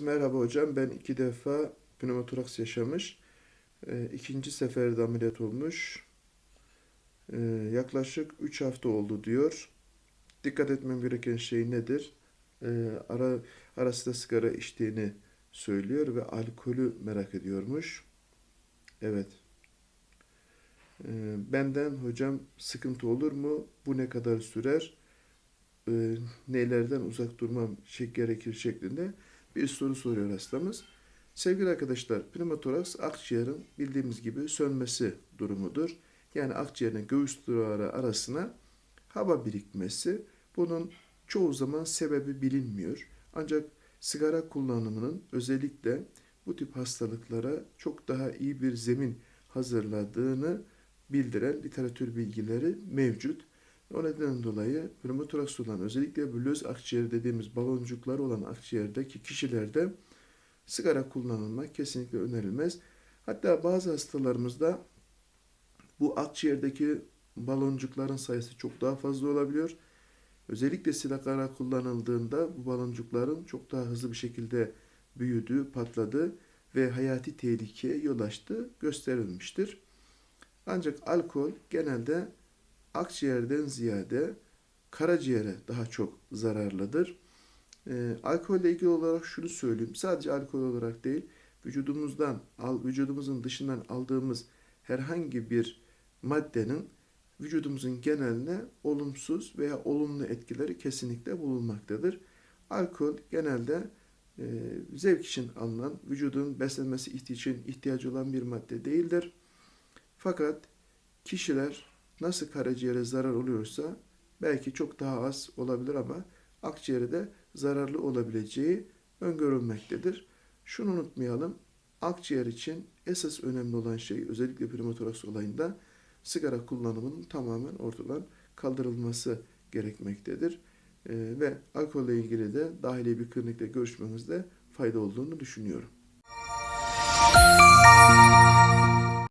Merhaba hocam, ben iki defa pneumotoraks yaşamış. Ee, ikinci seferde ameliyat olmuş. Ee, yaklaşık 3 hafta oldu diyor. Dikkat etmem gereken şey nedir? Ee, ara, ara sıra sigara içtiğini söylüyor ve alkolü merak ediyormuş. Evet. Ee, benden hocam sıkıntı olur mu? Bu ne kadar sürer? Ee, nelerden uzak durmam şey gerekir şeklinde bir soru soruyor hastamız. Sevgili arkadaşlar, pneumotoraks akciğerin bildiğimiz gibi sönmesi durumudur. Yani akciğerin göğüs duvarı arasına hava birikmesi. Bunun çoğu zaman sebebi bilinmiyor. Ancak sigara kullanımının özellikle bu tip hastalıklara çok daha iyi bir zemin hazırladığını bildiren literatür bilgileri mevcut. O nedenden dolayı pneumotoraks olan özellikle blöz akciğer dediğimiz baloncuklar olan akciğerdeki kişilerde sigara kullanılmak kesinlikle önerilmez. Hatta bazı hastalarımızda bu akciğerdeki baloncukların sayısı çok daha fazla olabiliyor. Özellikle sigara kullanıldığında bu baloncukların çok daha hızlı bir şekilde büyüdüğü, patladı ve hayati tehlikeye yol açtığı gösterilmiştir. Ancak alkol genelde akciğerden ziyade karaciğere daha çok zararlıdır. E, alkolle ilgili olarak şunu söyleyeyim. Sadece alkol olarak değil, vücudumuzdan, al, vücudumuzun dışından aldığımız herhangi bir maddenin vücudumuzun geneline olumsuz veya olumlu etkileri kesinlikle bulunmaktadır. Alkol genelde e, zevk için alınan, vücudun beslenmesi için ihtiyacı olan bir madde değildir. Fakat kişiler nasıl karaciğere zarar oluyorsa belki çok daha az olabilir ama akciğere de zararlı olabileceği öngörülmektedir. Şunu unutmayalım. Akciğer için esas önemli olan şey özellikle pneumotoraks olayında sigara kullanımının tamamen ortadan kaldırılması gerekmektedir. Ee, ve alkolle ilgili de dahili bir klinikte görüşmemizde fayda olduğunu düşünüyorum.